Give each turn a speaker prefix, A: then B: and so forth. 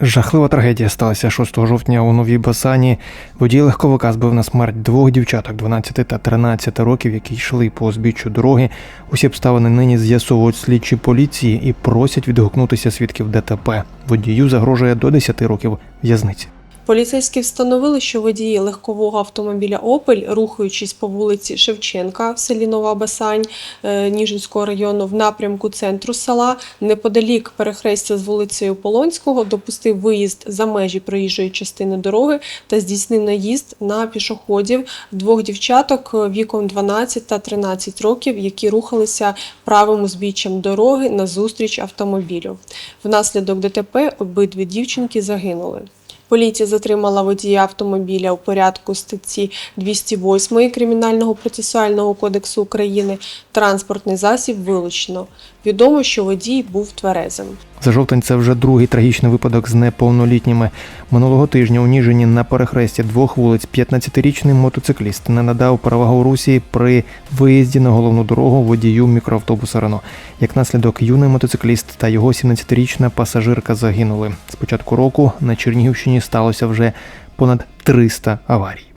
A: Жахлива трагедія сталася 6 жовтня у Новій Басані. Водій легковика збив на смерть двох дівчаток 12 та 13 років, які йшли по узбіччю дороги. Усі обставини нині з'ясовують слідчі поліції і просять відгукнутися свідків ДТП. Водію загрожує до 10 років в'язниці.
B: Поліцейські встановили, що водії легкового автомобіля Опель, рухаючись по вулиці Шевченка в селі Нова Басань е, Ніжинського району в напрямку центру села, неподалік перехрестя з вулицею Полонського, допустив виїзд за межі проїжджої частини дороги та здійснив наїзд на пішоходів двох дівчаток е, віком 12 та 13 років, які рухалися правим узбіччям дороги назустріч автомобілю. Внаслідок ДТП обидві дівчинки загинули. Поліція затримала водія автомобіля у порядку статті 208 Кримінального процесуального кодексу України. Транспортний засіб вилучено. Відомо, що водій був тверезим.
A: За жовтень це вже другий трагічний випадок з неповнолітніми. Минулого тижня у Ніжині на перехресті двох вулиць 15-річний мотоцикліст не надав перевагу Русі при виїзді на головну дорогу водію мікроавтобуса Рено. Як наслідок, юний мотоцикліст та його 17-річна пасажирка загинули. З початку року на Чернігівщині сталося вже понад 300 аварій.